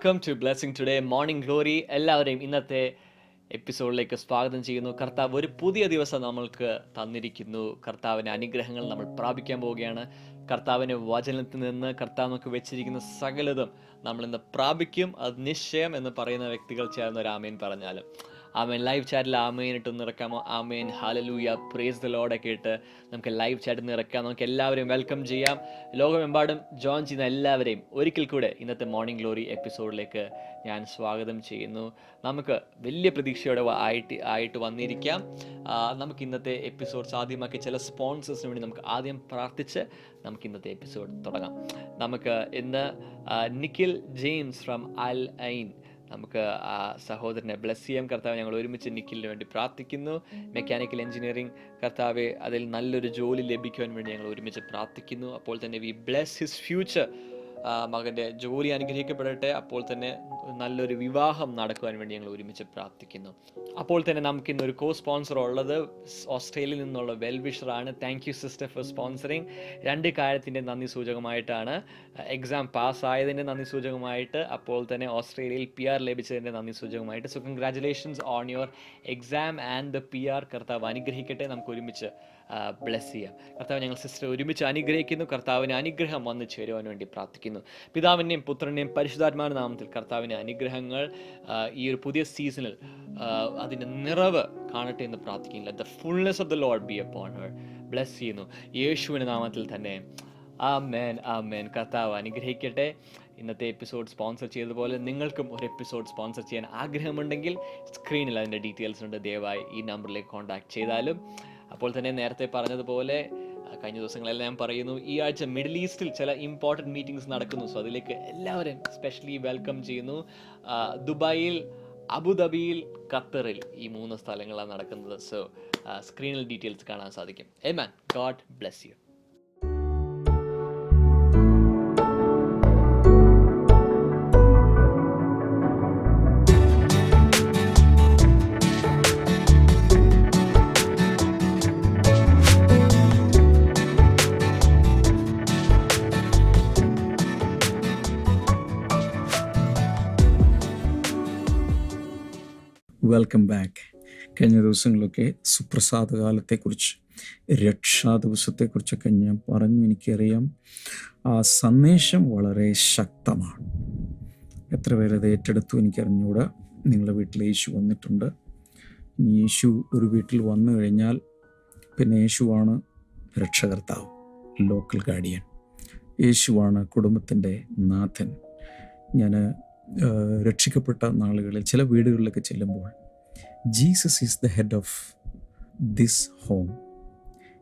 Welcome to blessing today morning glory എല്ലാവരെയും ഇന്നത്തെ എപ്പിസോഡിലേക്ക് സ്വാഗതം ചെയ്യുന്നു. കർത്താവ് ഒരു പുതിയ ദിവസം നമ്മൾക്ക് തന്നിരിക്കുന്നു. കർത്താവിന്റെ അനുഗ്രഹങ്ങൾ നമ്മൾ പ്രാപിക്കാൻ പോവുകയാണ്. കർത്താവിന്റെ വചനത്തിൽ നിന്ന് കർത്താവ് നമുക്ക് വെച്ചിരിക്കുന്ന സകലതും നമ്മളിന്ന് പ്രാപിക്കും. അത് നിശ്ചയം എന്ന് പറയുന്ന വ്യക്തികൾ ചേർന്ന് ഒരു പറഞ്ഞാലും. ആമേൻ. ലൈവ് ചാറ്റിൽ ആമേൻ ഇട്ട് നിറക്കാമോ ആമേൻ. ഹാലലൂയ പ്രേസ് ദ ലോഡൊക്കെ ഇട്ട് നമുക്ക് ലൈവ് ചാറ്റിൽ നിറക്കാം നമുക്ക് എല്ലാവരെയും വെൽക്കം ചെയ്യാം. ലോകമെമ്പാടും ജോയിൻ ചെയ്യുന്ന എല്ലാവരെയും ഒരിക്കൽ കൂടെ ഇന്നത്തെ മോർണിംഗ് ഗ്ലോറി എപ്പിസോഡിലേക്ക് ഞാൻ സ്വാഗതം ചെയ്യുന്നു. നമുക്ക് വലിയ പ്രതീക്ഷയോടെ ആയിട്ട് ആയിട്ട് വന്നിരിക്കാം. നമുക്ക് ഇന്നത്തെ എപ്പിസോഡ് സാധ്യമാക്കിയ ചില സ്പോൺസേഴ്സിന് വേണ്ടി നമുക്ക് ആദ്യം പ്രാർത്ഥിച്ച് നമുക്ക് ഇന്നത്തെ എപ്പിസോഡ് തുടങ്ങാം. നമുക്ക് ഇന്ന് Nikhil James from Al Ain നമുക്ക് ആ സഹോദരനെ ബ്ലെസ് ചെയ്യാം കർത്താവ് ഞങ്ങൾ ഒരുമിച്ച് നിക്കിലിന് വേണ്ടി പ്രാർത്ഥിക്കുന്നു. മെക്കാനിക്കൽ എഞ്ചിനീയറിംഗ് കർത്താവ് അതിൽ നല്ലൊരു ജോലി ലഭിക്കുവാൻ വേണ്ടി ഞങ്ങൾ ഒരുമിച്ച് പ്രാർത്ഥിക്കുന്നു. അപ്പോൾ തന്നെ വി ബ്ലെസ് ഹിസ് ഫ്യൂച്ചർ മകന്റെ ജോലി അനുഗ്രഹിക്കപ്പെടട്ടെ. അപ്പോൾ തന്നെ നല്ലൊരു വിവാഹം നടക്കുവാൻ വേണ്ടി ഞങ്ങൾ ഒരുമിച്ച് പ്രാർത്ഥിക്കുന്നു. അപ്പോൾ തന്നെ നമുക്ക് ഇന്ന് ഒരു കോ സ്പോൺസർ ഉള്ളത് ഓസ്ട്രേലിയയിൽ നിന്നുള്ള വെൽവിഷറാണ് thank you sister for sponsoring രണ്ട് കാര്യത്തിന്റെ നന്ദി സൂചകമായിട്ടാണ് എക്സാം പാസ്സായതിന്റെ നന്ദി സൂചകമായിട്ട് അപ്പോൾ തന്നെ ഓസ്ട്രേലിയയിൽ പി ആർ ലഭിച്ചതിന്റെ നന്ദി സൂചകമായിട്ട്. So congratulations on your exam and the P R കർത്താവ് അനുഗ്രഹിക്കട്ടെ. നമുക്ക് ഒരുമിച്ച് ബ്ലെസ് ചെയ്യാം കർത്താവ് ഞങ്ങൾ സിസ്റ്റർ ഒരുമിച്ച് അനുഗ്രഹിക്കുന്നു. കർത്താവിന് അനുഗ്രഹം വന്നു ചേരുവാൻ വേണ്ടി പ്രാർത്ഥിക്കുന്നു. പിതാവിന്റെയും പുത്രന്റെയും പരിശുദ്ധാത്മാവിന്റെ നാമത്തിൽ കർത്താവിന്റെ അനുഗ്രഹങ്ങൾ ഈ ഒരു പുതിയ സീസണിൽ അതിന്റെ നിറവ് കാണട്ടെ എന്ന് പ്രാർത്ഥിക്കുന്നു. Let the fullness of the Lord be upon her bless ചെയ്യുന്നു. യേശുവിന്റെ നാമത്തിൽ തന്നെ. ആ മേൻ ആ മേൻ കർത്താവ് അനുഗ്രഹിക്കട്ടെ. ഇന്നത്തെ എപ്പിസോഡ് സ്പോൺസർ ചെയ്തതുപോലെ നിങ്ങൾക്കും ഒരു എപ്പിസോഡ് സ്പോൺസർ ചെയ്യാൻ ആഗ്രഹമുണ്ടെങ്കിൽ സ്ക്രീനിൽ അതിന്റെ ഡീറ്റെയിൽസ് ഉണ്ട്. ദയവായി ഈ നമ്പറിലേക്ക് കോൺടാക്ട് ചെയ്താലും അപ്പോൾ തന്നെ നേരത്തെ പറഞ്ഞതുപോലെ കഴിഞ്ഞ ദിവസങ്ങളെല്ലാം ഞാൻ പറയുന്നു ഈ ആഴ്ച മിഡിൽ ഈസ്റ്റിൽ ചില ഇമ്പോർട്ടന്റ് മീറ്റിംഗ്സ് നടക്കുന്നു. സോ അതിലേക്ക് എല്ലാവരും സ്പെഷ്യലി വെൽക്കം ചെയ്യുന്നു. ദുബായിൽ അബുദാബിയിൽ ഖത്തറിൽ ഈ മൂന്ന് സ്ഥലങ്ങളാണ് നടക്കുന്നത്. സോ സ്ക്രീനിൽ ഡീറ്റെയിൽസ് കാണാൻ സാധിക്കും. Amen God bless you welcome back കഴിഞ്ഞ ദിവസങ്ങളൊക്കെ സുപ്രസാദ കാലത്തെക്കുറിച്ച് രക്ഷാ ദിവസത്തെക്കുറിച്ചൊക്കെ ഞാൻ പറഞ്ഞു. എനിക്കറിയാം. ആ സന്ദേശം വളരെ ശക്തമാണ്. എത്ര പേരത് ഏറ്റെടുത്തു എനിക്കറിഞ്ഞുകൂടാ നിങ്ങളുടെ വീട്ടിൽ യേശു വന്നിട്ടുണ്ട്. ഇനി യേശു ഒരു വീട്ടിൽ വന്നു കഴിഞ്ഞാൽ പിന്നെ യേശുവാണ് രക്ഷകർത്താവ് ലോക്കൽ ഗാർഡിയൻ. യേശുവാണ് കുടുംബത്തിന്റെ നാഥൻ. ഞാൻ രക്ഷിക്കപ്പെട്ട നാളുകളിൽ ചില വീടുകളിലൊക്കെ ചെല്ലുമ്പോൾ Jesus is the head of this home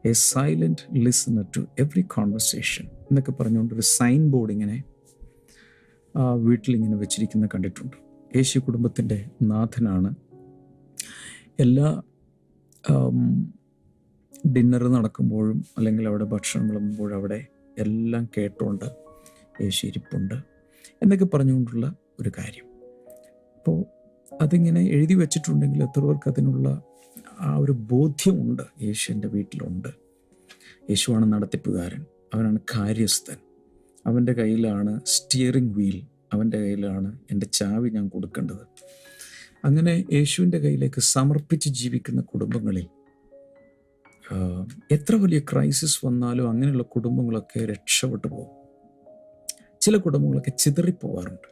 a silent listener to every conversation എന്നൊക്കെ പറഞ്ഞുകൊണ്ട് ഒരു സൈൻ ബോർഡ് ഇങ്ങനെ വീട്ടിലിങ്ങനെ വെച്ചിരിക്കുന്ന കണ്ടിട്ടുണ്ട്. യേശു കുടുംബത്തിന്റെ നാഥനാണ്. എല്ലാ ഡിന്നർ നടക്കുമ്പോഴും അല്ലെങ്കിൽ അവിടെ ഭക്ഷണം വിളമ്പുമ്പോഴും അവിടെ എല്ലാം കേട്ടുകൊണ്ട് യേശു ഇരിപ്പുണ്ട്. എന്നൊക്കെ പറഞ്ഞുകൊണ്ടുള്ള ഒരു കാര്യം. അപ്പോൾ അതിങ്ങനെ എഴുതി വെച്ചിട്ടുണ്ടെങ്കിൽ എത്ര പേർക്ക് അതിനുള്ള ആ ഒരു ബോധ്യമുണ്ട്. യേശുവിന്റെ വീട്ടിലുണ്ട്. യേശുവാണ് നടത്തിപ്പുകാരൻ. അവനാണ് കാര്യസ്ഥൻ. അവന്റെ കയ്യിലാണ് സ്റ്റിയറിംഗ് വീൽ അവന്റെ കയ്യിലാണ് എന്റെ ചാവി ഞാൻ കൊടുക്കേണ്ടത്. അങ്ങനെ യേശുവിന്റെ കയ്യിലേക്ക് സമർപ്പിച്ച് ജീവിക്കുന്ന കുടുംബങ്ങളിൽ എത്ര വലിയ ക്രൈസിസ് വന്നാലും അങ്ങനെയുള്ള കുടുംബങ്ങളൊക്കെ രക്ഷപ്പെട്ടു പോകും. ചില കുടുംബങ്ങളൊക്കെ ചിതറിപ്പോവാറുണ്ട്.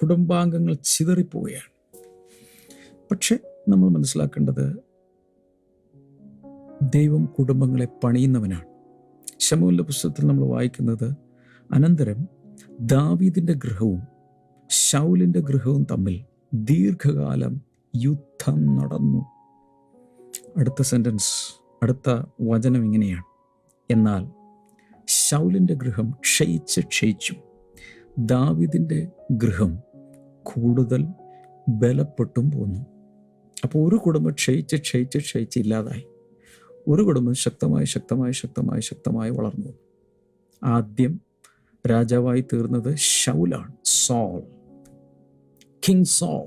കുടുംബാംഗങ്ങൾ ചിതറിപ്പോവുകയാണ്. പക്ഷെ നമ്മൾ മനസ്സിലാക്കേണ്ടത് ദൈവം കുടുംബങ്ങളെ പണിയുന്നവനാണ്. ശമുവിന്റെ പുസ്തകത്തിൽ നമ്മൾ വായിക്കുന്നത് അനന്തരം ദാവീദിന്റെ ഗൃഹവും ശൗലിന്റെ ഗൃഹവും തമ്മിൽ ദീർഘകാലം യുദ്ധം നടന്നു. അടുത്ത സെന്റൻസ് അടുത്ത വചനം ഇങ്ങനെയാണ്. എന്നാൽ ശൗലിന്റെ ഗൃഹം ക്ഷയിച്ച് ക്ഷയിച്ചു. ദാവിദിന്റെ ഗൃഹം കൂടുതൽ ബലപ്പെട്ടും പോന്നു. അപ്പോൾ ഒരു കുടുംബം ക്ഷയിച്ച് ക്ഷയിച്ച് ക്ഷയിച്ച് ഇല്ലാതായി. ഒരു കുടുംബം ശക്തമായി ശക്തമായി ശക്തമായി ശക്തമായി വളർന്നു ആദ്യം രാജാവായി തീർന്നത് ഷൗലാണ് സോൾ. കിങ് സോൾ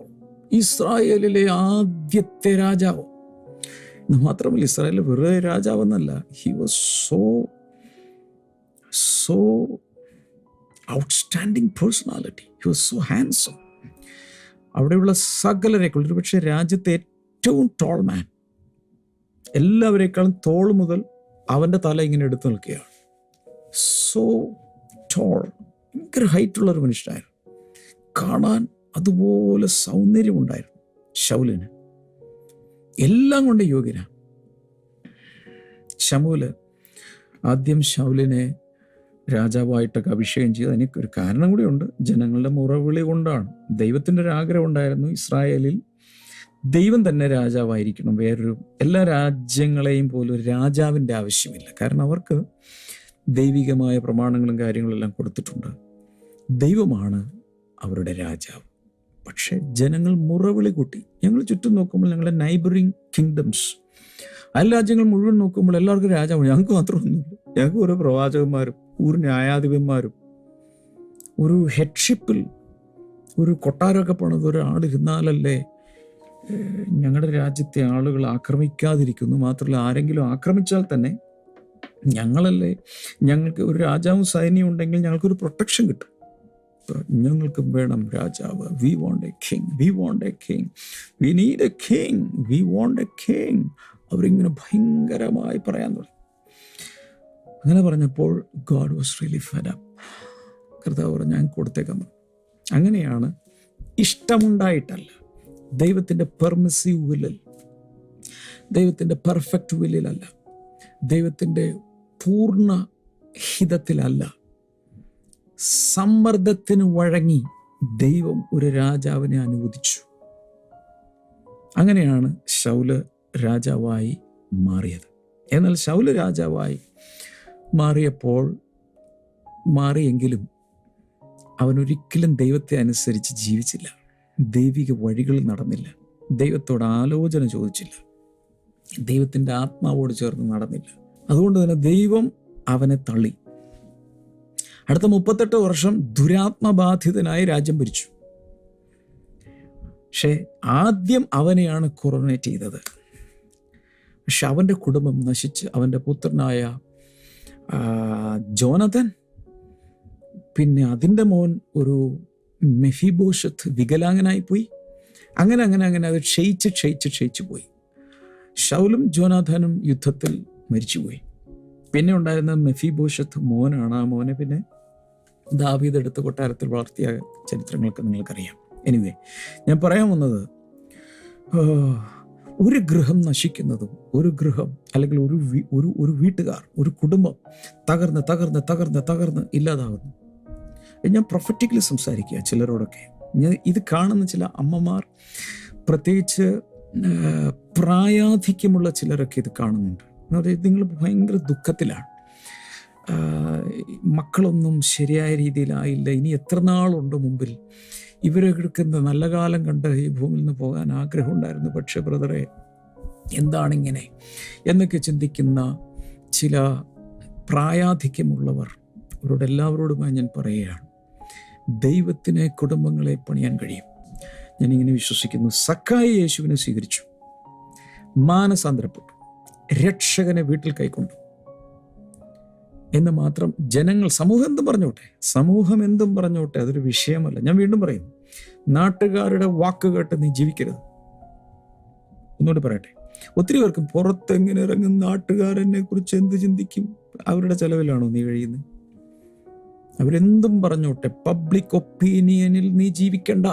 ഇസ്രായേലിലെ ആദ്യത്തെ രാജാവ്. മാത്രമല്ല ഇസ്രായേൽ വെറുതെ രാജാവെന്നല്ല he was so so outstanding personality he was so handsome അവിടെയുള്ള സകലരേക്കുള്ള ഒരുപക്ഷെ രാജ്യത്തെ ഏറ്റവും ടോൾ മാൻ എല്ലാവരേക്കാളും തോൾ മുതൽ അവന്റെ തല ഇങ്ങനെ എടുത്തു നിൽക്കുകയാണ്. സോ ടോൾ ഭയങ്കര ഹൈറ്റുള്ള ഒരു മനുഷ്യനായിരുന്നു. കാണാൻ അതുപോലെ സൗന്ദര്യമുണ്ടായിരുന്നു ശൗലിന്. എല്ലാം കൊണ്ട് യോഗ്യനാണ് ശമൂൽ ആദ്യം ശൗലിനെ രാജാവായിട്ടൊക്കെ അഭിഷേകം ചെയ്ത് അതിനൊക്കെ ഒരു കാരണം കൂടിയുണ്ട് ജനങ്ങളുടെ മുറവിളി കൊണ്ടാണ്. ദൈവത്തിന്റെ ഒരു ആഗ്രഹം ഉണ്ടായിരുന്നു ഇസ്രായേലിൽ ദൈവം തന്നെ രാജാവായിരിക്കണം. വേറൊരു എല്ലാ രാജ്യങ്ങളെയും പോലും ഒരു രാജാവിന്റെ ആവശ്യമില്ല. കാരണം അവർക്ക് ദൈവികമായ പ്രമാണങ്ങളും കാര്യങ്ങളെല്ലാം കൊടുത്തിട്ടുണ്ട്. ദൈവമാണ് അവരുടെ രാജാവ്. പക്ഷേ ജനങ്ങൾ മുറവിളി കൂട്ടി. ഞങ്ങൾ ചുറ്റും നോക്കുമ്പോൾ ഞങ്ങളുടെ നൈബറിങ് കിങ്ഡംസ് അയൽ രാജ്യങ്ങൾ മുഴുവൻ നോക്കുമ്പോൾ എല്ലാവർക്കും രാജാവ് ഞങ്ങൾക്ക് മാത്രമൊന്നുമില്ല. ഞങ്ങൾക്ക് ഓരോ പ്രവാചകന്മാരും ഒരു ന്യായാധിപന്മാരും ഒരു ഹെഡ്ഷിപ്പിൽ ഒരു കൊട്ടാരമൊക്കെ പണിത് ഒരാളിരുന്നാലല്ലേ ഞങ്ങളുടെ രാജ്യത്തെ ആളുകൾ ആക്രമിക്കാതിരിക്കുന്നു. മാത്രമല്ല ആരെങ്കിലും ആക്രമിച്ചാൽ തന്നെ ഞങ്ങളല്ലേ ഞങ്ങൾക്ക് ഒരു രാജാവും സൈന്യം ഉണ്ടെങ്കിൽ ഞങ്ങൾക്കൊരു പ്രൊട്ടക്ഷൻ കിട്ടും. ഞങ്ങൾക്കും വേണം രാജാവ്. We want a king we want a king we need a king we want a king അവരിങ്ങനെ ഭയങ്കരമായി പറയാൻ തുടങ്ങി. അങ്ങനെ പറഞ്ഞപ്പോൾ God was really fed up കർത്താവ് പറഞ്ഞു ഞാൻ കൊടുത്തേക്കാൻ അങ്ങനെയാണ് ഇഷ്ടമുണ്ടായിട്ടല്ല ദൈവത്തിന്റെ പെർമിസീവ് വില്ലിൽ ദൈവത്തിന്റെ പെർഫെക്റ്റ് വില്ലിലല്ല ദൈവത്തിന്റെ പൂർണ ഹിതത്തിലല്ല സമ്മർദ്ദത്തിന് വഴങ്ങി ദൈവം ഒരു രാജാവിനെ അനുവദിച്ചു. അങ്ങനെയാണ് ശൗൽ രാജാവായി മാറിയത്. എന്നാൽ ശൗൽ രാജാവായി മാറിയപ്പോൾ മാറിയെങ്കിലും അവനൊരിക്കലും ദൈവത്തെ അനുസരിച്ച് ജീവിച്ചില്ല. ദൈവിക വഴികളിൽ നടന്നില്ല. ദൈവത്തോട് ആലോചന ചോദിച്ചില്ല. ദൈവത്തിന്റെ ആത്മാവോട് ചേർന്ന് നടന്നില്ല. അതുകൊണ്ട് തന്നെ ദൈവം അവനെ തള്ളി. അടുത്ത മുപ്പത്തെട്ട് വർഷം ദുരാത്മബാധിതനായി രാജ്യം ഭരിച്ചു. പക്ഷേ ആദ്യം അവനെയാണ് കൊറോണേറ്റ് ചെയ്തത്. പക്ഷെ അവന്റെ കുടുംബം നശിച്ച് അവന്റെ പുത്രനായ ആ, ജോനഥൻ പിന്നെ അതിന്റെ മോൻ ഒരു മെഫിബോഷത്ത് വികലാംഗനായി പോയി. അങ്ങനെ അങ്ങനെ അങ്ങനെ അത് ക്ഷയിച്ച് ക്ഷയിച്ച് ക്ഷയിച്ച് പോയി. ഷൗലും ജോനാഥനും യുദ്ധത്തിൽ മരിച്ചുപോയി പിന്നെ ഉണ്ടായിരുന്ന മെഫിബോഷത്ത് മോനാണ്. ആ മോനെ പിന്നെ ദാവീദ് എടുത്ത് കൊട്ടാരത്തിൽ വളർത്തിയ ചരിത്രങ്ങളൊക്കെ നിങ്ങൾക്കറിയാം. എനിവേ ഞാൻ പറയാൻ വന്നത് ഒരു ഗൃഹം നശിക്കുന്നതും ഒരു ഗൃഹം അല്ലെങ്കിൽ ഒരു ഒരു ഒരു വീട്ടുകാർ ഒരു കുടുംബം തകർന്ന് തകർന്ന് തകർന്ന് തകർന്ന് ഇല്ലാതാകുന്നു ഞാൻ പ്രൊഫറ്റിക്കലി സംസാരിക്കുക ചിലരോടൊക്കെ. ഞാൻ ഇത് കാണുന്ന ചില അമ്മമാർ പ്രത്യേകിച്ച് പ്രായാധിക്യമുള്ള ചിലരൊക്കെ ഇത് കാണുന്നുണ്ട്. എന്ന് നിങ്ങൾ ഭയങ്കര ദുഃഖത്തിലാണ്. മക്കളൊന്നും ശരിയായ രീതിയിലായില്ല. ഇനി എത്ര നാളുണ്ട് മുമ്പിൽ? ഇവരൊക്കെ നല്ല കാലം കണ്ട് ഈ ഭൂമിയിൽ നിന്ന് പോകാൻ ആഗ്രഹമുണ്ടായിരുന്നു. പക്ഷേ ബ്രദറെ എന്താണിങ്ങനെ എന്നൊക്കെ ചിന്തിക്കുന്ന ചില പ്രായാധിക്യമുള്ളവർ അവരോട് എല്ലാവരോടുമായി ഞാൻ പറയുകയാണ്. ദൈവത്തിന് കുടുംബങ്ങളെ പണിയാൻ കഴിയും. ഞാനിങ്ങനെ വിശ്വസിക്കുന്നു. സക്കായി യേശുവിനെ സ്വീകരിച്ചു. മാനസാന്തരപ്പെട്ടു. രക്ഷകനെ വീട്ടിൽ കൈക്കൊണ്ടു. എന്ന് മാത്രം ജനങ്ങൾ സമൂഹം എന്തും പറഞ്ഞോട്ടെ? സമൂഹം എന്തും പറഞ്ഞോട്ടെ? അതൊരു വിഷയമല്ല. ഞാൻ വീണ്ടും പറയുന്നു. നാട്ടുകാരുടെ വാക്ക് കേട്ട് നീ ജീവിക്കരുത്. ഒന്നുകൂടി പറയട്ടെ. ഒത്തിരി പേർക്ക് പുറത്തെങ്ങനെ ഇറങ്ങും? നാട്ടുകാരെന്നെ കുറിച്ച് എന്ത് ചിന്തിക്കും? അവരുടെ ചെലവിലാണോ നീ കഴിയുന്നത് അവരെന്തും പറഞ്ഞോട്ടെ. പബ്ലിക് ഒപ്പീനിയനിൽ നീ ജീവിക്കണ്ട.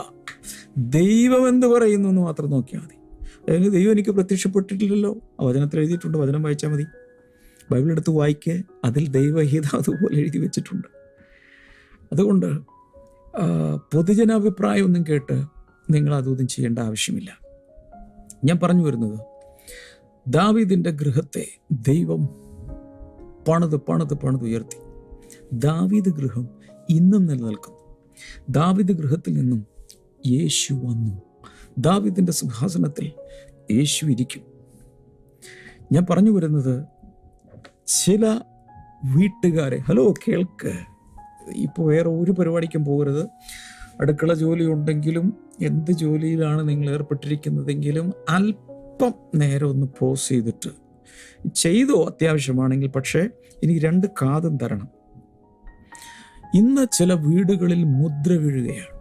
ദൈവം എന്ത് പറയുന്നു എന്ന് മാത്രം നോക്കിയാൽ മതി. അതായത് ദൈവം എനിക്ക് പ്രത്യക്ഷപ്പെട്ടിട്ടില്ലല്ലോ. വചനത്തിൽ എഴുതിയിട്ടുണ്ട്. വചനം വായിച്ചാൽ മതി. ബൈബിൾ എടുത്ത് വായിക്കുക അതിൽ ദൈവഹിത അതുപോലെ എഴുതി വെച്ചിട്ടുണ്ട്. അതുകൊണ്ട് ആ, പൊതുജനാഭിപ്രായം ഒന്നും കേട്ട് നിങ്ങൾ അതൊന്നും ചെയ്യേണ്ട ആവശ്യമില്ല. ഞാൻ പറഞ്ഞു വരുന്നത് ദാവീദിന്റെ ഗൃഹത്തെ ദൈവം പണിത് പണിത് പണത് ഉയർത്തി. ദാവീദ് ഗൃഹം ഇന്നും നിലനിൽക്കുന്നു. ദാവീദ് ഗൃഹത്തിൽ നിന്നും യേശു വന്നു. ദാവിദിന്റെ സിംഹാസനത്തിൽ യേശു ഇരിക്കും. ഞാൻ പറഞ്ഞു വരുന്നത് ചില വീട്ടുകാരെ ഹലോ കേൾക്ക്. ഇപ്പോൾ വേറെ ഒരു പരിപാടിക്കും പോകരുത്. അടുക്കള ജോലി ഉണ്ടെങ്കിലും എന്ത് ജോലിയിലാണ് നിങ്ങൾ ഏർപ്പെട്ടിരിക്കുന്നതെങ്കിലും അല്പം നേരം ഒന്ന് പോസ് ചെയ്തിട്ട്. ചെയ്തോ അത്യാവശ്യമാണെങ്കിൽ പക്ഷേ എനിക്ക് രണ്ട് കാതും തരണം. ഇന്ന് ചില വീടുകളിൽ മുദ്ര വീഴുകയാണ്.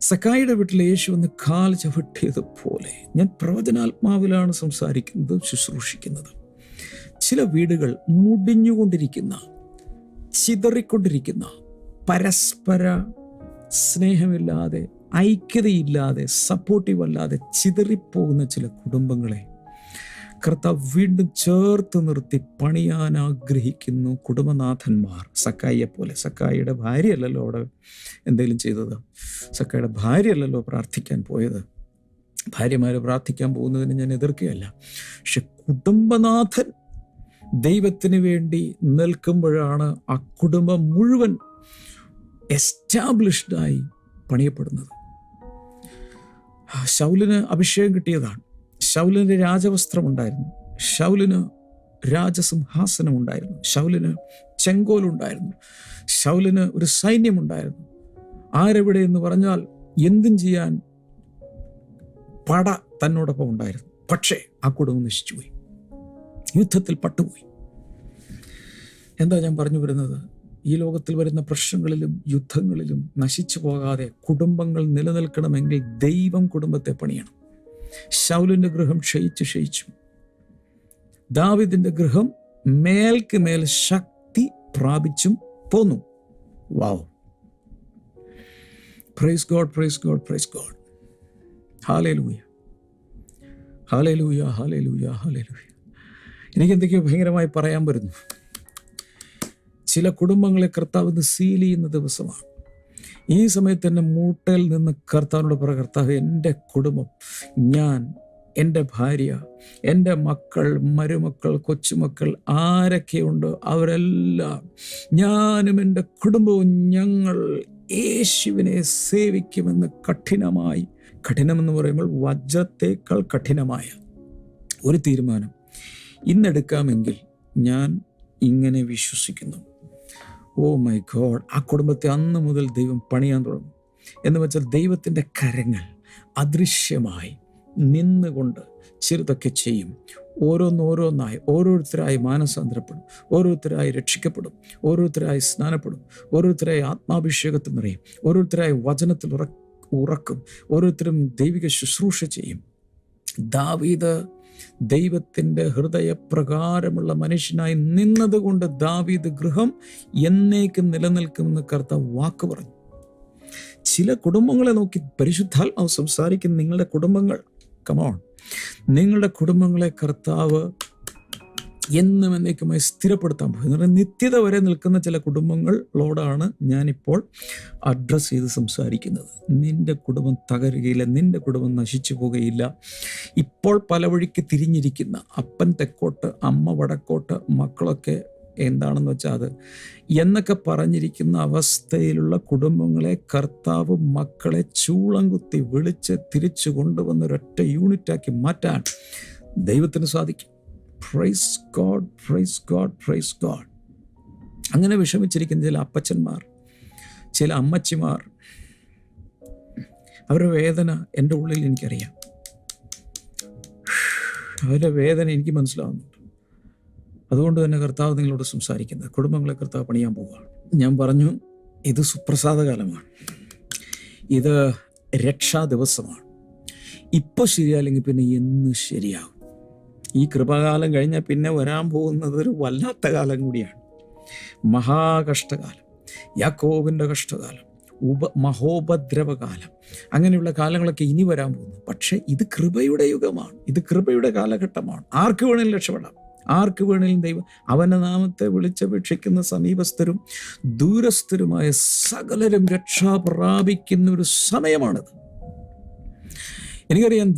സക്കായിയുടെ വീട്ടിൽ യേശു ഒന്ന് കാൽ ചവിട്ടിയതുപോലെ ഞാൻ പ്രവചനാത്മാവിലാണ് സംസാരിക്കുന്നത് ശുശ്രൂഷിക്കുന്നത്. ചില വീടുകൾ മുടിഞ്ഞുകൊണ്ടിരിക്കുന്ന ചിതറിക്കൊണ്ടിരിക്കുന്ന പരസ്പര സ്നേഹമില്ലാതെ ഐക്യതയില്ലാതെ സപ്പോർട്ടീവ് അല്ലാതെ ചിതറിപ്പോകുന്ന ചില കുടുംബങ്ങളെ കർത്താവ് വീണ്ടും ചേർത്ത് നിർത്തി പണിയാൻ ആഗ്രഹിക്കുന്നു. കുടുംബനാഥന്മാർ സക്കായിയെ പോലെ സക്കായിയുടെ ഭാര്യയല്ലല്ലോ അവിടെ എന്തെങ്കിലും ചെയ്തത്. സക്കായിയുടെ ഭാര്യയല്ലല്ലോ പ്രാർത്ഥിക്കാൻ പോയത്. ഭാര്യമാർ പ്രാർത്ഥിക്കാൻ പോകുന്നതിന് ഞാൻ എതിർക്കുകയല്ല. പക്ഷെ കുടുംബനാഥൻ ദൈവത്തിന് വേണ്ടി നിൽക്കുമ്പോഴാണ് ആ കുടുംബം മുഴുവൻ എസ്റ്റാബ്ലിഷ്ഡായി പണിയപ്പെടുന്നത്. ശൗലിന് അഭിഷേകം കിട്ടിയതാണ്. ശൗലിന് രാജവസ്ത്രം ഉണ്ടായിരുന്നു. ശൗലിന് രാജസിംഹാസനം ഉണ്ടായിരുന്നു. ശൗലിന് ചെങ്കോലുണ്ടായിരുന്നു ശൗലിന് ഒരു സൈന്യമുണ്ടായിരുന്നു ആരെവിടെ എന്ന് പറഞ്ഞാൽ എന്തും ചെയ്യാൻ പട തന്നോടൊപ്പം ഉണ്ടായിരുന്നു. പക്ഷേ ആ കുടുംബം നശിച്ചുപോയി. യുദ്ധത്തിൽ പട്ടുപോയി. എന്താ ഞാൻ പറഞ്ഞു വരുന്നത്? ഈ ലോകത്തിൽ വരുന്ന പ്രശ്നങ്ങളിലും യുദ്ധങ്ങളിലും നശിച്ചു പോകാതെ കുടുംബങ്ങൾ നിലനിൽക്കണമെങ്കിൽ ദൈവം കുടുംബത്തെ പണിയണം. ശൗലിന്റെ ഗൃഹം ക്ഷയിച്ചു ക്ഷയിച്ചു. ദാവിദിന്റെ ഗൃഹം മേൽക്ക് മേൽ ശക്തി പ്രാപിച്ചും പോന്നു. Wow. Praise God praise God praise God hallelujah hallelujah ലൂയ ഹാലേ ലൂയ ഹാലേലൂയ ഹാലേലൂയ എനിക്ക് എന്തൊക്കെയോ ഭയങ്കരമായി പറയാൻ വരുന്നു ചില കുടുംബങ്ങളെ കർത്താവ് ഇന്ന് സീൽ ചെയ്യുന്ന ദിവസമാണ്. ഈ സമയത്ത് എന്റെ മൂട്ടയിൽ നിന്ന് കർത്താവിനോട് പറ കർത്താവ് എന്റെ കുടുംബം ഞാൻ എന്റെ ഭാര്യ എന്റെ മക്കൾ മരുമക്കൾ കൊച്ചുമക്കൾ ആരൊക്കെയുണ്ടോ അവരെല്ലാം ഞാനും എന്റെ കുടുംബവും ഞങ്ങൾ യേശുവിനെ സേവിക്കുമെന്ന് കഠിനമായി കഠിനമെന്ന് പറയുമ്പോൾ വജ്രത്തേക്കാൾ കഠിനമായ ഒരു തീരുമാനം. ഇന്നെടുക്കാമെങ്കിൽ ഞാൻ ഇങ്ങനെ വിശ്വസിക്കുന്നു. ഓ മൈ ഗോഡ് ആ കുടുംബത്തെ അന്ന് മുതൽ ദൈവം പണിയാൻ തുടങ്ങും. എന്ന് വെച്ചാൽ ദൈവത്തിന്റെ കരങ്ങൾ അദൃശ്യമായി നിന്നുകൊണ്ട് ചെറുതൊക്കെ ചെയ്യും. ഓരോന്നോരോന്നായി ഓരോരുത്തരായി മാനസാന്തരപ്പെടും ഓരോരുത്തരായി രക്ഷിക്കപ്പെടും ഓരോരുത്തരായി സ്നാനപ്പെടും ഓരോരുത്തരായി ആത്മാഭിഷേകത്തിൽ നിറയും ഓരോരുത്തരായി വചനത്തിൽ ഉറ ഉറക്കും ഓരോരുത്തരും ദൈവിക ശുശ്രൂഷ ചെയ്യും. ദാവീദ് ദൈവത്തിന്റെ ഹൃദയപ്രകാരമുള്ള മനുഷ്യനായി നിന്നതുകൊണ്ട് ദാവീദ് ഗൃഹം എന്നേക്കും നിലനിൽക്കുമെന്ന് കർത്താവ് വാക്ക് പറഞ്ഞു. ചില കുടുംബങ്ങളെ നോക്കി പരിശുദ്ധാത്മാവ് സംസാരിക്കുന്ന നിങ്ങളുടെ കുടുംബങ്ങൾ കമോൺ നിങ്ങളുടെ കുടുംബങ്ങളെ കർത്താവ് എന്നും എന്നേക്കുമായി സ്ഥിരപ്പെടുത്താൻ പോകും എന്ന് പറഞ്ഞാൽ നിത്യത വരെ നിൽക്കുന്ന ചില കുടുംബങ്ങളോടാണ് ഞാനിപ്പോൾ അഡ്രസ്സ് ചെയ്ത് സംസാരിക്കുന്നത്. നിന്റെ കുടുംബം തകരുകയില്ല നിന്റെ കുടുംബം നശിച്ചു പോകുകയില്ല. ഇപ്പോൾ പല വഴിക്ക് തിരിഞ്ഞിരിക്കുന്ന അപ്പൻ തെക്കോട്ട് അമ്മ വടക്കോട്ട് മക്കളൊക്കെ എന്താണെന്ന് വെച്ചാൽ അത് എന്നൊക്കെ പറഞ്ഞിരിക്കുന്ന അവസ്ഥയിലുള്ള കുടുംബങ്ങളെ കർത്താവ് മക്കളെ ചൂളം കുത്തി വിളിച്ച് തിരിച്ചു കൊണ്ടുവന്നൊരൊറ്റ യൂണിറ്റാക്കി മാറ്റാൻ ദൈവത്തിന് സാധിക്കും. Praise God praise God praise God അങ്ങനെ വിഷമിച്ചിരിക്കുന്ന ചില അപ്പച്ചന്മാർ ചില അമ്മച്ചിമാർ അവരുടെ വേദന എന്റെ ഉള്ളിൽ എനിക്കറിയാം. അവരുടെ വേദന എനിക്ക് മനസ്സിലാവുന്നുണ്ട്. അതുകൊണ്ട് തന്നെ കർത്താവ് നിങ്ങളോട് സംസാരിക്കുന്നത് കുടുംബങ്ങളെ കർത്താവ് പണിയാൻ പോവുകയാണ്. ഞാൻ പറഞ്ഞു ഇത് സുപ്രസാദകാലമാണ് ഇത് രക്ഷാ ദിവസമാണ്. ഇപ്പോൾ ശരിയല്ലെങ്കിൽ പിന്നെ എന്ന് ശരിയാകും ഈ കൃപകാലം കഴിഞ്ഞാൽ പിന്നെ വരാൻ പോകുന്നത് ഒരു വല്ലാത്ത കാലം കൂടിയാണ്. മഹാകഷ്ടകാലം. യാക്കോബിന്റെ കഷ്ടകാലം. ഉപ മഹോപദ്രവകാലം. അങ്ങനെയുള്ള കാലങ്ങളൊക്കെ ഇനി വരാൻ പോകുന്നു. പക്ഷേ ഇത് കൃപയുടെ യുഗമാണ്. ഇത് കൃപയുടെ കാലഘട്ടമാണ്. ആർക്ക് വേണേലും രക്ഷപ്പെടാം. ആർക്ക് വേണേലും ദൈവം അവന്റെ നാമത്തെ വിളിച്ചപേക്ഷിക്കുന്ന സമീപസ്ഥരും ദൂരസ്ഥരുമായ സകലരും രക്ഷ പ്രാപിക്കുന്ന ഒരു സമയമാണിത്. എനിക്കറിയാം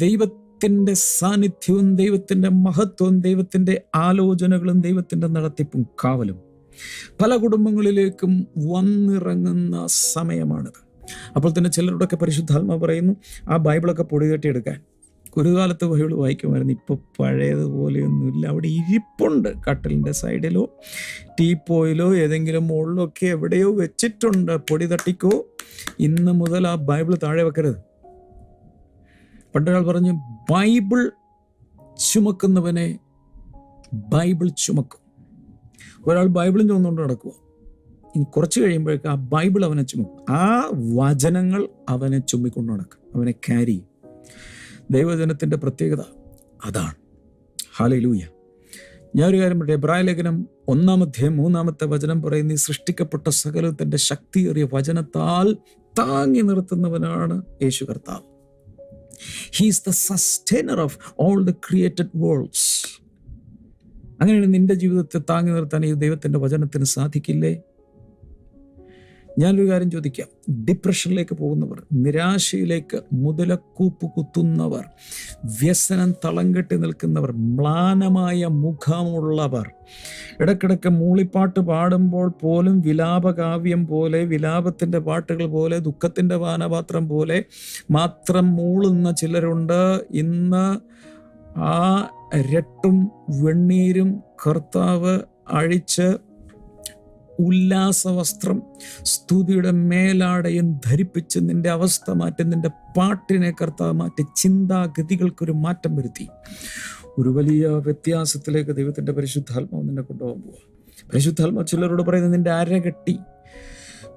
ദൈവത്തിന്റെ സാന്നിധ്യവും ദൈവത്തിന്റെ മഹത്വവും ദൈവത്തിന്റെ ആലോചനകളും ദൈവത്തിന്റെ നടത്തിപ്പും കാവലും പല കുടുംബങ്ങളിലേക്കും വന്നിറങ്ങുന്ന സമയമാണിത്. അപ്പോൾ തന്നെ ചിലരോടൊക്കെ പരിശുദ്ധാത്മ പറയുന്നു ആ ബൈബിളൊക്കെ പൊടികെട്ടിയെടുക്കാൻ ഒരു കാലത്ത് ബൈബിൾ വായിക്കുമായിരുന്നു. ഇപ്പോൾ പഴയതുപോലെയൊന്നുമില്ല. അവിടെ ഇരിപ്പുണ്ട്. കട്ടലിന്റെ സൈഡിലോ ടീപ്പോയിലോ ഏതെങ്കിലും മുകളിലോ ഒക്കെ എവിടെയോ വെച്ചിട്ടുണ്ട്. പൊടി തട്ടിക്കോ. ഇന്ന് മുതൽ ആ ബൈബിൾ താഴെ വെക്കരുത്. പണ്ടൊരാൾ പറഞ്ഞു ബൈബിൾ ചുമക്കുന്നവനെ ബൈബിൾ ചുമക്കും. ഒരാൾ ബൈബിളും ചുമന്നുകൊണ്ട് നടക്കുക ഇനി കുറച്ച് കഴിയുമ്പോഴേക്ക് ആ ബൈബിൾ അവനെ ചുമക്കും. ആ വചനങ്ങൾ അവനെ ചുമ്മിക്കൊണ്ട് നടക്കും. അവനെ ക്യാരി ചെയ്യും. ദൈവജനത്തിന്റെ പ്രത്യേകത അതാണ്. ഹാലയിലൂയ ഞാനൊരു കാര്യം പറയട്ടെ എബ്രായ ലേഖനം ഒന്നാമത്തെ മൂന്നാമത്തെ വചനം പറയുന്ന ഈ സൃഷ്ടിക്കപ്പെട്ട സകലത്തിന്റെ ശക്തിയേറിയ വചനത്താൽ താങ്ങി നിർത്തുന്നവനാണ് യേശു കർത്താവ്. He's the sustainer of all the created worlds അങ്ങനെയാണ് നിന്റെ ജീവിതത്തെ താങ്ങി നിർത്താൻ ഈ ദൈവത്തിന്റെ വചനത്തിന് സാധിക്കില്ലേ? ഞാനൊരു കാര്യം ചോദിക്കാം. ഡിപ്രഷനിലേക്ക് പോകുന്നവർ നിരാശയിലേക്ക് മുതലക്കൂപ്പ് കുത്തുന്നവർ വ്യസനം തളം കെട്ടി നിൽക്കുന്നവർ മ്ലാനമായ മുഖമുള്ളവർ ഇടക്കിടക്ക് മൂളിപ്പാട്ട് പാടുമ്പോൾ പോലും വിലാപകാവ്യം പോലെ വിലാപത്തിന്റെ പാട്ടുകൾ പോലെ ദുഃഖത്തിന്റെ പാനപാത്രം പോലെ മാത്രം മൂളുന്ന ചിലരുണ്ട്. ഇന്ന് ആ രട്ടും വെണ്ണീരും കർത്താവ് അഴിച്ച് ഉല്ലാസവസ്ത്രം സ്തുതിയുടെ മേലാടയും ധരിപ്പിച്ച് നിന്റെ അവസ്ഥ മാറ്റി നിന്റെ പാട്ടിനെ കർത്താവ് മാറ്റി ചിന്താഗതികൾക്കൊരു മാറ്റം വരുത്തി. ഒരു വലിയ വ്യത്യാസത്തിലേക്ക് ദൈവത്തിന്റെ പരിശുദ്ധാത്മാവ് നിന്നെ കൊണ്ടുപോകാൻ പോവുക പരിശുദ്ധാത്മാവ് ചിലരോട് പറയുന്നത് നിന്റെ അരകെട്ടി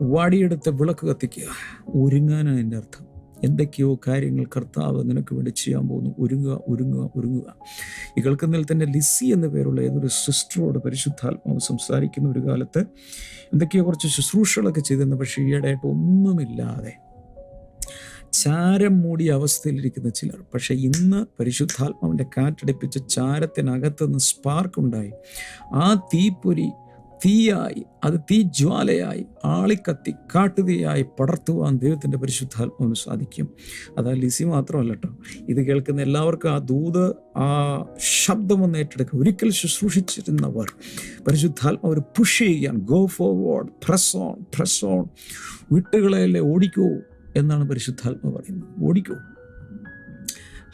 വാടിയെടുത്ത് വിളക്ക് കത്തിക്കുക. ഒരുങ്ങാനാണ് എന്റെ അർത്ഥം. എന്തൊക്കെയോ കാര്യങ്ങൾ കർത്താവ് നിനക്ക് വേണ്ടി ചെയ്യാൻ പോകുന്നു. ഒരുങ്ങുക ഒരുങ്ങുക ഒരുങ്ങുക. ഈ കേൾക്കുന്നതിൽ തന്നെ ലിസി എന്ന പേരുള്ള ഏതൊരു സിസ്റ്ററോട് പരിശുദ്ധാത്മാവ് സംസാരിക്കുന്ന ഒരു കാലത്ത് എന്തൊക്കെയോ കുറച്ച് ശുശ്രൂഷകളൊക്കെ ചെയ്തിരുന്നു. പക്ഷേ ഈയിടെയായിട്ട് ഒന്നുമില്ലാതെ ചാരം മൂടിയ അവസ്ഥയിലിരിക്കുന്ന ചിലർ. പക്ഷേ ഇന്ന് പരിശുദ്ധാത്മാവിന്റെ കാറ്റടിപ്പിച്ച ചാരത്തിനകത്ത് നിന്ന് സ്പാർക്ക് ഉണ്ടായി. ആ തീപ്പൊരി തീയായി അത് തീ ജ്വാലയായി ആളിക്കത്തി കാട്ടുതീയായി പടർത്തുവാൻ ദൈവത്തിന്റെ പരിശുദ്ധാത്മാവിന് സാധിക്കും. അതാ ലിസി മാത്രമല്ല കേട്ടോ ഇത് കേൾക്കുന്ന എല്ലാവർക്കും ആ ദൂത് ആ ശബ്ദമൊന്ന് ഏറ്റെടുക്കുക. ഒരിക്കൽ ശുശ്രൂഷിച്ചിരുന്നവർ പരിശുദ്ധാത്മാവ് ഒരു പുഷ് ചെയ്യാൻ go forward press on press on വിട്ടുകളയല്ലേ ഓടിക്കോ എന്നാണ് പരിശുദ്ധാത്മ പറയുന്നത്. ഓടിക്കോ.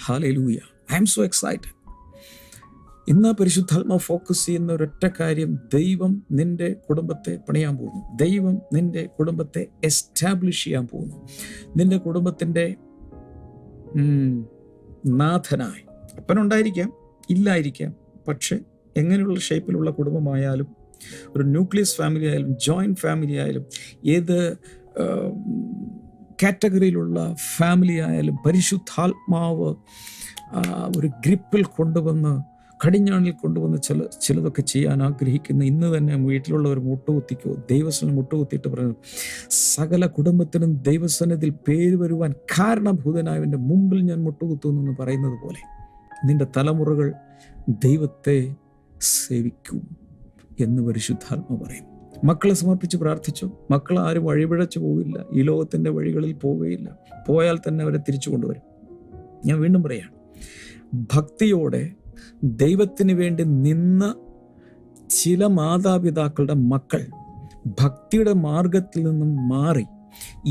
ഹാലേ ലൂയ ഐ എം സോ എക്സൈറ്റഡ് ഇന്ന് പരിശുദ്ധാത്മ ഫോക്കസ് ചെയ്യുന്ന ഒരൊറ്റ കാര്യം ദൈവം നിന്റെ കുടുംബത്തെ പണിയാൻ പോകുന്നു. ദൈവം നിന്റെ കുടുംബത്തെ എസ്റ്റാബ്ലിഷ് ചെയ്യാൻ പോകുന്നു. നിന്റെ കുടുംബത്തിന്റെ നാഥനായി. അപ്പനുണ്ടായിരിക്കാം ഇല്ലായിരിക്കാം പക്ഷെ എങ്ങനെയുള്ള ഷേപ്പിലുള്ള കുടുംബമായാലും ഒരു ന്യൂക്ലിയസ് ഫാമിലി ആയാലും ജോയിന്റ് ഫാമിലി ആയാലും ഏത് കാറ്റഗറിയിലുള്ള ഫാമിലി ആയാലും പരിശുദ്ധാത്മാവ് ഒരു ഗ്രിപ്പിൽ കൊണ്ടുവന്ന് കടിഞ്ഞാണിൽ കൊണ്ടുവന്ന് ചില ചിലതൊക്കെ ചെയ്യാൻ ആഗ്രഹിക്കുന്ന ഇന്ന് തന്നെ വീട്ടിലുള്ളവർ മുട്ടുകുത്തിക്കോ ദൈവസനം മുട്ടുകുത്തിയിട്ട് പറയുന്നു സകല കുടുംബത്തിനും ദൈവസനത്തിൽ പേര് വരുവാൻ കാരണഭൂതനായവന്റെ മുമ്പിൽ ഞാൻ മുട്ടുകുത്തുന്നു എന്ന് പറയുന്നത് പോലെ നിന്റെ തലമുറകൾ ദൈവത്തെ സേവിക്കും എന്ന് പരിശുദ്ധാത്മ പറയും. മക്കളെ സമർപ്പിച്ച് പ്രാർത്ഥിച്ചു? മക്കൾ ആരും വഴിപിഴച്ചു പോകില്ല ഈ ലോകത്തിന്റെ വഴികളിൽ പോവുകയില്ല. പോയാൽ തന്നെ അവരെ തിരിച്ചു കൊണ്ടുവരും. ഞാൻ വീണ്ടും പറയാം ഭക്തിയോടെ ദൈവത്തിന് വേണ്ടി നിന്ന ചില മാതാപിതാക്കളുടെ മക്കൾ ഭക്തിയുടെ മാർഗത്തിൽ നിന്നും മാറി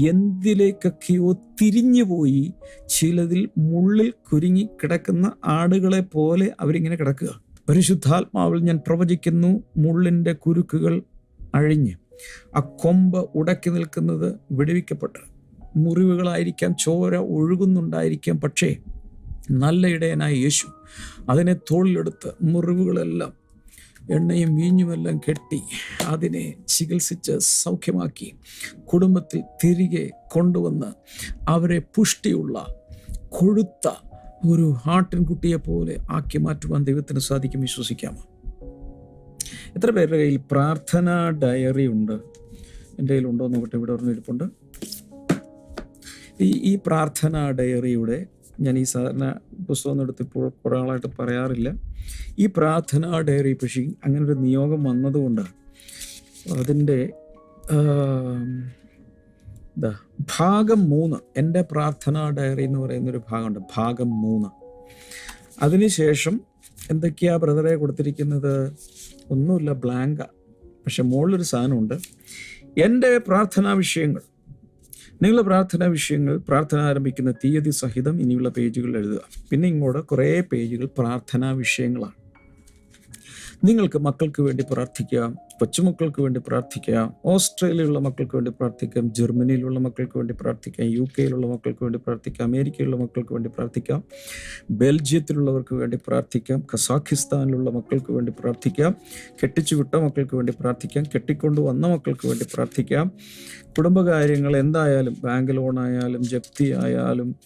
എന്തിലേക്കൊക്കെയോ തിരിഞ്ഞുപോയി ചിലതിൽ മുള്ളിൽ കുരുങ്ങി കിടക്കുന്ന ആടുകളെ പോലെ അവരിങ്ങനെ കിടക്കുക. പരിശുദ്ധാത്മാവിൽ ഞാൻ പ്രവചിക്കുന്നു മുള്ളിന്റെ കുരുക്കുകൾ അഴിഞ്ഞ് ആ കൊമ്പ് ഉടക്കി നിൽക്കുന്നത് വിടുവിക്കപ്പെട്ട്. മുറിവുകളായിരിക്കാം ചോര ഒഴുകുന്നുണ്ടായിരിക്കാം പക്ഷേ നല്ല ഇടയനായ യേശു അതിനെ തോളിലെടുത്ത് മുറിവുകളെല്ലാം എണ്ണയും വീഞ്ഞുമെല്ലാം കെട്ടി അതിനെ ചികിത്സിച്ച് സൗഖ്യമാക്കി കുടുംബത്തിൽ തിരികെ കൊണ്ടുവന്ന് അവരെ പുഷ്ടിയുള്ള കൊഴുത്ത ഒരു ആട്ടിൻകുട്ടിയെ പോലെ ആക്കി മാറ്റുവാൻ ദൈവത്തിന് സാധിക്കും വിശ്വസിക്കാമോ? എത്ര പേരുടെ കയ്യിൽ പ്രാർത്ഥന ഡയറി ഉണ്ട്? എന്റെ കയ്യിലുണ്ടോ എന്ന് നോക്കട്ടെ ഇവിടെ പറഞ്ഞിരിപ്പുണ്ട് ഈ ഈ പ്രാർത്ഥന ഡയറിയുടെ ഞാൻ ഈ സാധാരണ പുസ്തകം എടുത്തിപ്പോൾ കുറേ ആളായിട്ട് പറയാറില്ല. ഈ പ്രാർത്ഥന ഡയറി പക്ഷി അങ്ങനെ ഒരു നിയോഗം വന്നതുകൊണ്ട് അതിന്റെ ഭാഗം മൂന്ന് എന്റെ പ്രാർത്ഥന ഡയറി എന്ന് പറയുന്നൊരു ഭാഗമുണ്ട്. ഭാഗം മൂന്ന്. അതിനുശേഷം എന്തൊക്കെയാ ബ്രദറെ കൊടുത്തിരിക്കുന്നത്? ഒന്നുമില്ല ബ്ലാങ്ക പക്ഷെ മുകളിലൊരു സാധനമുണ്ട്. എന്റെ പ്രാർത്ഥനാ വിഷയങ്ങൾ. നിങ്ങളുടെ പ്രാർത്ഥനാ വിഷയങ്ങൾ പ്രാർത്ഥന ആരംഭിക്കുന്ന തീയതി സഹിതം ഇനിയുള്ള പേജുകൾ എഴുതുക. പിന്നെ ഇങ്ങോട്ട് കുറേ പേജുകൾ പ്രാർത്ഥനാ വിഷയങ്ങളാണ്. നിങ്ങൾക്ക് മക്കൾക്ക് വേണ്ടി പ്രാർത്ഥിക്കാം. കൊച്ചുമക്കൾക്ക് വേണ്ടി പ്രാർത്ഥിക്കാം. ഓസ്ട്രേലിയയിലുള്ള മക്കൾക്ക് വേണ്ടി പ്രാർത്ഥിക്കാം. ജർമ്മനിയിലുള്ള മക്കൾക്ക് വേണ്ടി പ്രാർത്ഥിക്കാം. യു കെയിലുള്ള മക്കൾക്ക് വേണ്ടി പ്രാർത്ഥിക്കാം. അമേരിക്കയിലുള്ള മക്കൾക്ക് വേണ്ടി പ്രാർത്ഥിക്കാം. ബെൽജിയത്തിലുള്ളവർക്ക് വേണ്ടി പ്രാർത്ഥിക്കാം. കസാഖിസ്ഥാനിലുള്ള മക്കൾക്ക് വേണ്ടി പ്രാർത്ഥിക്കാം. കെട്ടിച്ചു വിട്ട മക്കൾക്ക് വേണ്ടി പ്രാർത്ഥിക്കാം. കെട്ടിക്കൊണ്ടു വന്ന മക്കൾക്ക് വേണ്ടി പ്രാർത്ഥിക്കാം. കുടുംബകാര്യങ്ങൾ എന്തായാലും ബാങ്ക് ലോണായാലും ജപ്തി ആയാലും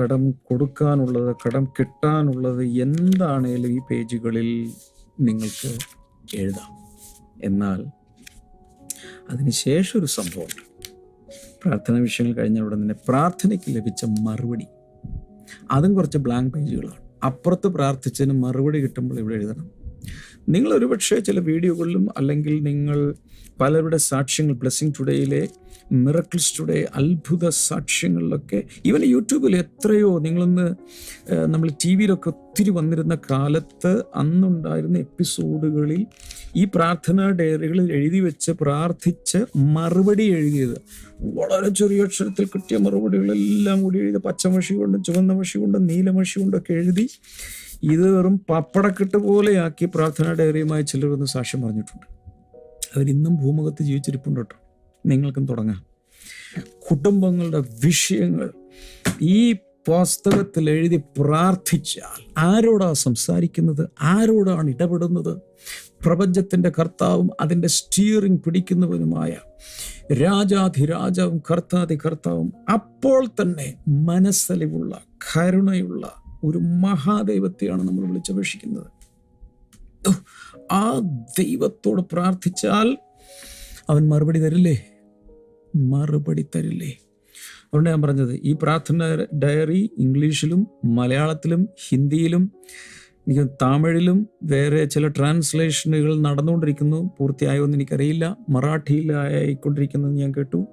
കടം കൊടുക്കാനുള്ളത് കടം കിട്ടാനുള്ളത് എന്താണേലും ഈ പേജുകളിൽ നിങ്ങൾക്ക് എഴുതാം. എന്നാൽ അതിനുശേഷം ഒരു സംഭവം പ്രാർത്ഥന വിഷയങ്ങൾ കഴിഞ്ഞ ഉടൻ തന്നെ പ്രാർത്ഥനയ്ക്ക് ലഭിച്ച മറുപടി. അതും കുറച്ച് ബ്ലാങ്ക് പേജുകളാണ് അപ്പുറത്ത് പ്രാർത്ഥിച്ചതിന് മറുപടി കിട്ടുമ്പോൾ ഇവിടെ എഴുതണം. നിങ്ങൾ ഒരുപക്ഷെ ചില വീഡിയോകളിലും അല്ലെങ്കിൽ നിങ്ങൾ പലരുടെ സാക്ഷ്യങ്ങൾ ബ്ലെസ്സിങ് ടുഡേയിലെ മിറക്കിൾസ് ടുഡേ അത്ഭുത സാക്ഷ്യങ്ങളിലൊക്കെ ഈവൻ യൂട്യൂബിൽ എത്രയോ നിങ്ങളൊന്ന് നമ്മൾ ടി വിയിലൊക്കെ ഒത്തിരി വന്നിരുന്ന കാലത്ത് അന്നുണ്ടായിരുന്ന എപ്പിസോഡുകളിൽ ഈ പ്രാർത്ഥനാ ഡയറികളിൽ എഴുതി വെച്ച് പ്രാർത്ഥിച്ച് മറുപടി എഴുതിയത്. വളരെ ചെറിയ അക്ഷരത്തിൽ കിട്ടിയ മറുപടികളെല്ലാം കൂടി എഴുതി പച്ചമഷി കൊണ്ടും ചുവന്ന മഷി കൊണ്ടും നീലമഷി കൊണ്ടൊക്കെ എഴുതി ഇത് വെറും പപ്പടക്കെട്ട് പോലെയാക്കി പ്രാർത്ഥനാ ഡയറിയുമായി ചിലർ ഒന്ന് സാക്ഷ്യം പറഞ്ഞിട്ടുണ്ട്. അവരിന്നും ഭൂമുഖത്ത് ജീവിച്ചിരിപ്പുണ്ട് കേട്ടോ. നിങ്ങൾക്കും തുടങ്ങാം. കുടുംബങ്ങളുടെ വിഷയങ്ങൾ ഈ പുസ്തകത്തിൽ എഴുതി പ്രാർത്ഥിച്ചാൽ ആരോടാ സംസാരിക്കുന്നത്? ആരോടാണ് ഇടപെടുന്നത്? പ്രപഞ്ചത്തിന്റെ കർത്താവും അതിന്റെ സ്റ്റിയറിംഗ് പിടിക്കുന്നവനുമായ രാജാധിരാജാവും കർത്താതി കർത്താവും അപ്പോൾ തന്നെ മനസ്സലിവുള്ള കരുണയുള്ള ഒരു മഹാദൈവത്തെയാണ് നമ്മൾ വിളിച്ചപേക്ഷിക്കുന്നത്. ആ ദൈവത്തോട് പ്രാർത്ഥിച്ചാൽ അവൻ മറുപടി തരില്ലേ? മറുപടി തരില്ലേ? അതുകൊണ്ട് ഞാൻ പറഞ്ഞത് ഈ പ്രാർത്ഥന ഡയറി ഇംഗ്ലീഷിലും മലയാളത്തിലും ഹിന്ദിയിലും എനിക്ക് തമിഴിലും വേറെ ചില ട്രാൻസ്ലേഷനുകൾ നടന്നുകൊണ്ടിരിക്കുന്നു. പൂർത്തിയായോ എന്ന് എനിക്കറിയില്ല. മറാഠിയിലായിക്കൊണ്ടിരിക്കുന്നത് ഞാൻ കേട്ടു.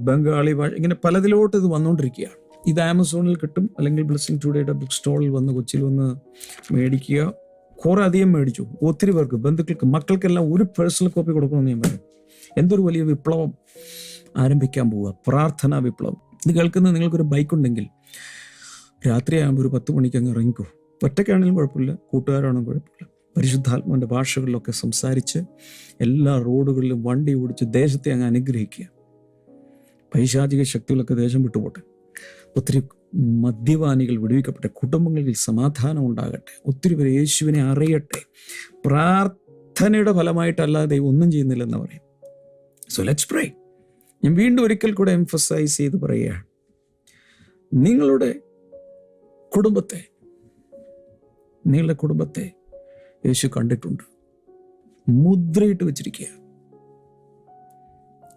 ബംഗാളി ഭാഷ ഇങ്ങനെ പലതിലോട്ട് ഇത് വന്നുകൊണ്ടിരിക്കുകയാണ്. ഇത് ആമസോണിൽ കിട്ടും. അല്ലെങ്കിൽ ബ്ലെസ്സിങ് ടുഡേയുടെ ബുക്ക് സ്റ്റോളിൽ വന്ന് കൊച്ചിയിൽ വന്ന് മേടിക്കുക. കുറേ അധികം മേടിച്ചു. ഒത്തിരി പേർക്ക് ബന്ധുക്കൾക്ക് മക്കൾക്കെല്ലാം ഒരു പേഴ്സണൽ കോപ്പി കൊടുക്കണമെന്ന് ഞാൻ പറയും എന്തൊരു വലിയ വിപ്ലവം ആരംഭിക്കാൻ പോവുക. പ്രാർത്ഥനാ വിപ്ലവം. ഇത് കേൾക്കുന്ന നിങ്ങൾക്കൊരു ബൈക്ക് ഉണ്ടെങ്കിൽ രാത്രിയാകുമ്പോൾ ഒരു പത്ത് മണിക്ക് അങ്ങ് ഇറങ്ങിക്കോ. ഒറ്റയ്ക്കാണെങ്കിലും കുഴപ്പമില്ല. കൂട്ടുകാരാണെങ്കിലും കുഴപ്പമില്ല. പരിശുദ്ധാത്മാവിന്റെ ഭാഷകളിലൊക്കെ സംസാരിച്ച് എല്ലാ റോഡുകളിലും വണ്ടി ഓടിച്ച് ദേശത്തെ അങ്ങ് അനുഗ്രഹിക്കുക. പൈശാചിക ശക്തികളൊക്കെ ദേശം വിട്ടുപോട്ടെ. ഒത്തിരി മദ്യപാനികൾ വിടുവിക്കപ്പെട്ടെ. കുടുംബങ്ങളിൽ സമാധാനം ഉണ്ടാകട്ടെ. ഒത്തിരി പേര് യേശുവിനെ അറിയട്ടെ. പ്രാർത്ഥനയുടെ ഫലമായിട്ടല്ലാതെ ഒന്നും ചെയ്യുന്നില്ലെന്ന് പറയും. സോ ലെറ്റ്സ് പ്രേ ഞാൻ വീണ്ടും ഒരിക്കൽ കൂടെ എംഫസൈസ് ചെയ്ത് പറയുകയാണ്. നിങ്ങളുടെ കുടുംബത്തെ നിങ്ങളുടെ കുടുംബത്തെ യേശു കണ്ടിട്ടുണ്ട്. മുദ്രയിട്ട് വെച്ചിരിക്കുക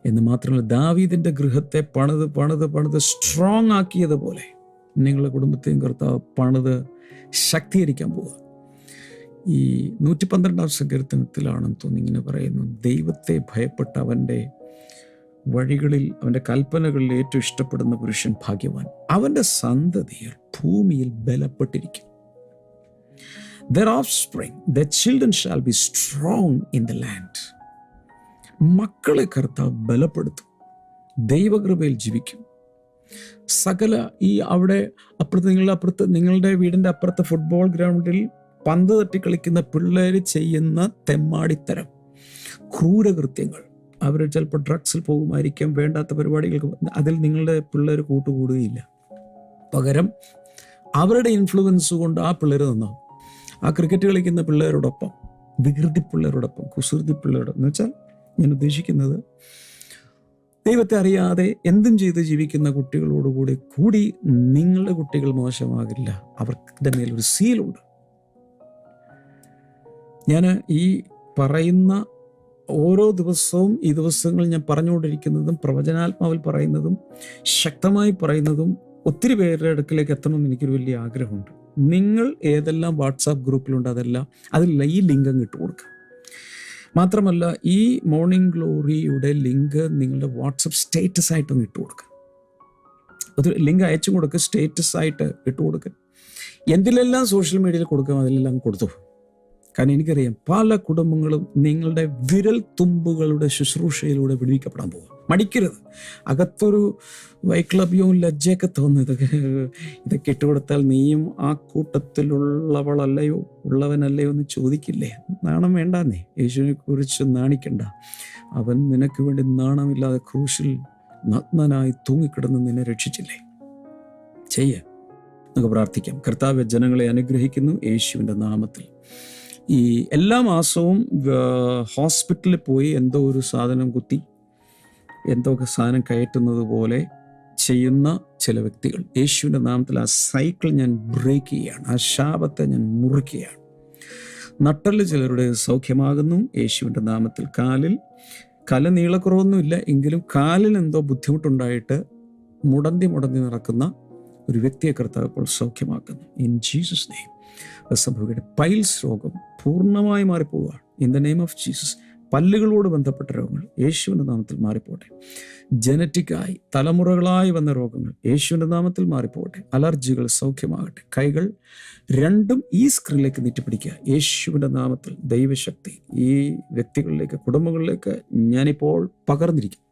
എന്ന് മാത്രമല്ല ദാവീദിന്റെ ഗൃഹത്തെ പണിത് പണിത് പണിത് സ്ട്രോങ് ആക്കിയതുപോലെ നിങ്ങളുടെ കുടുംബത്തെയും കർത്താവ് പണിത് ശക്തീകരിക്കാൻ പോവുക. ഈ നൂറ്റി പന്ത്രണ്ടാം സങ്കീർത്തനത്തിലാണെന്ന് തോന്നി ഇങ്ങനെ പറയുന്നു ദൈവത്തെ ഭയപ്പെട്ട അവന്റെ വഴികളിൽ അവന്റെ കൽപ്പനകളിൽ ഏറ്റവും ഇഷ്ടപ്പെടുന്ന പുരുഷൻ ഭാഗ്യവാൻ. അവന്റെ സന്തതികൾ ഭൂമിയിൽ ബലപ്പെട്ടിരിക്കും their offspring the children shall be strong in the land മക്കളെ കർത്താവ് ബലപ്പെടുത്തും. ദൈവകൃപയിൽ ജീവിക്കും. സകല ഈ അവിടെ അപ്പുറത്ത് നിങ്ങളുടെ അപ്പുറത്ത് നിങ്ങളുടെ വീടിന്റെ അപ്പുറത്ത് ഫുട്ബോൾ ഗ്രൗണ്ടിൽ പന്ത് തട്ടി കളിക്കുന്ന പിള്ളേർ ചെയ്യുന്ന തെമ്മാടിത്തരം ക്രൂരകൃത്യങ്ങൾ. അവർ ചിലപ്പോൾ ഡ്രഗ്സിൽ പോകുമായിരിക്കാം വേണ്ടാത്ത പരിപാടികൾക്ക് അതിൽ നിങ്ങളുടെ പിള്ളേർ കൂട്ടുകൂടുകയില്ല. പകരം അവരുടെ ഇൻഫ്ലുവൻസ് കൊണ്ട് ആ പിള്ളേർ നന്നാവും. ആ ക്രിക്കറ്റ് കളിക്കുന്ന പിള്ളേരോടൊപ്പം വികൃതി പിള്ളേരോടൊപ്പം കുസൃതി പിള്ളേരോടൊപ്പം എന്ന് വെച്ചാൽ ഞാൻ ഉദ്ദേശിക്കുന്നത് ദൈവത്തെ അറിയാതെ എന്തും ചെയ്ത് ജീവിക്കുന്ന കുട്ടികളോടുകൂടി കൂടി നിങ്ങളുടെ കുട്ടികൾ മോശമാകില്ല. അവരുടെ മേലൊരു സീലുണ്ട് ഞാൻ ഈ പറയുന്ന ഓരോ ദിവസവും ഈ ദിവസങ്ങളിൽ ഞാൻ പറഞ്ഞുകൊണ്ടിരിക്കുന്നതും പ്രവചനാത്മാവിൽ പറയുന്നതും ശക്തമായി പറയുന്നതും ഒത്തിരി പേരുടെ അടുക്കിലേക്ക് എത്തണമെന്ന് എനിക്കൊരു വലിയ ആഗ്രഹമുണ്ട്. നിങ്ങൾ ഏതെല്ലാം വാട്സാപ്പ് ഗ്രൂപ്പിലുണ്ട് അതെല്ലാം അതിൽ ഈ ലിങ്ക് ഇട്ട് കൊടുക്കുക. മാത്രമല്ല ഈ മോർണിംഗ് ഗ്ലോറിയുടെ ലിങ്ക് നിങ്ങളുടെ വാട്സപ്പ് സ്റ്റേറ്റസ് ആയിട്ടൊന്ന് ഇട്ട് കൊടുക്കുക. അത് ലിങ്ക് അയച്ചു കൊടുക്കുക സ്റ്റേറ്റസ് ആയിട്ട് ഇട്ട് കൊടുക്കുക. എന്തിലെല്ലാം സോഷ്യൽ മീഡിയയിൽ കൊടുക്കാം അതിലെല്ലാം കൊടുത്തു കാരണം എനിക്കറിയാം പല കുടുംബങ്ങളും നിങ്ങളുടെ വിരൽ തുമ്പുകളുടെ ശുശ്രൂഷയിലൂടെ വിടുവിക്കപ്പെടാൻ പോകും മടിക്കരുത്. അകത്തൊരു വൈക്ലഭ്യവും ലജ്ജയൊക്കെ തോന്നുന്നു ഇതൊക്കെ ഇതൊക്കെ ഇട്ടുകൊടുത്താൽ നീയും ആ കൂട്ടത്തിലുള്ളവളല്ലയോ ഉള്ളവനല്ലയോ എന്ന് ചോദിക്കില്ലേ? നാണം വേണ്ടാന്നേ. യേശുവിനെ കുറിച്ച് നാണിക്കണ്ട. അവൻ നിനക്ക് വേണ്ടി നാണമില്ലാതെ ക്രൂശിൽ നഗ്നനായി തൂങ്ങിക്കിടന്ന് നിന്നെ രക്ഷിച്ചില്ലേ? ചെയ്യേ നമുക്ക് പ്രാർത്ഥിക്കാം. കർത്താവ് ജനങ്ങളെ അനുഗ്രഹിക്കുന്നു. യേശുവിന്റെ നാമത്തിൽ. ഈ എല്ലാ മാസവും ഹോസ്പിറ്റലിൽ പോയി എന്തോ ഒരു സാധനം കുത്തി എന്തോ ഒക്കെ സാധനം കയറ്റുന്നത് പോലെ ചെയ്യുന്ന ചില വ്യക്തികൾ. യേശുവിന്റെ നാമത്തിൽ ആ സൈക്കിൾ ഞാൻ ബ്രേക്ക് ചെയ്യുകയാണ്. ആ ശാപത്തെ ഞാൻ മുറിക്കുകയാണ്. നട്ടൽ ചിലരുടെ സൗഖ്യമാകുന്നു. യേശുവിന്റെ നാമത്തിൽ കാലിൽ കല നീളക്കുറവൊന്നുമില്ല. എങ്കിലും കാലിൽ എന്തോ ബുദ്ധിമുട്ടുണ്ടായിട്ട് മുടന്തി മുടന്തി നടക്കുന്ന ഒരു വ്യക്തിയെ കർത്താവ് ഇപ്പോൾ സൗഖ്യമാക്കുന്നു. ഇൻ ജീസസ് നെയ്മ് സംഭവിക്കട്ടെ. പൈൽസ് രോഗം പൂർണമായി മാറിപ്പോവുകയാണ്. In the name of Jesus പല്ലുകളോട് ബന്ധപ്പെട്ട രോഗങ്ങൾ യേശുവിന്റെ നാമത്തിൽ മാറിപ്പോട്ടെ. ജനറ്റിക്കായി തലമുറകളായി വന്ന രോഗങ്ങൾ യേശുവിന്റെ നാമത്തിൽ മാറിപ്പോകട്ടെ അലർജികൾ സൗഖ്യമാകട്ടെ. കൈകൾ രണ്ടും ഈ സ്ക്രീനിലേക്ക് നീട്ടിപ്പിടിക്കുക. യേശുവിന്റെ നാമത്തിൽ ദൈവശക്തി ഈ വ്യക്തികളിലേക്ക് കുടുംബങ്ങളിലേക്ക് ഞാനിപ്പോൾ പകർന്നിരിക്കും.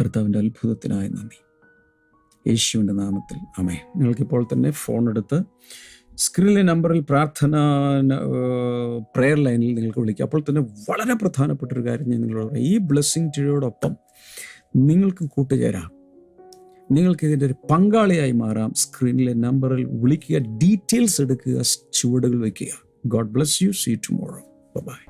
കർത്താവിന്റെ അത്ഭുതത്തിനായി നന്ദി. യേശുവിന്റെ നാമത്തിൽ. അമേ നിങ്ങൾക്കിപ്പോൾ തന്നെ ഫോൺ എടുത്ത് സ്ക്രീനിലെ നമ്പറിൽ പ്രാർത്ഥന പ്രെയർ ലൈനിൽ നിങ്ങൾക്ക് വിളിക്കുക അപ്പോൾ തന്നെ വളരെ പ്രധാനപ്പെട്ട ഒരു കാര്യം ഞാൻ നിങ്ങളോട് പറയാം. ഈ ബ്ലെസ്സിങ് ടിഴയോടൊപ്പം നിങ്ങൾക്ക് കൂട്ടുചേരാം. നിങ്ങൾക്ക് ഇതിന്റെ ഒരു പങ്കാളിയായി മാറാം. സ്ക്രീനിലെ നമ്പറിൽ വിളിക്കുക ഡീറ്റെയിൽസ് എടുക്കുക ചുവടുകൾ വയ്ക്കുക God bless you see tomorrow bye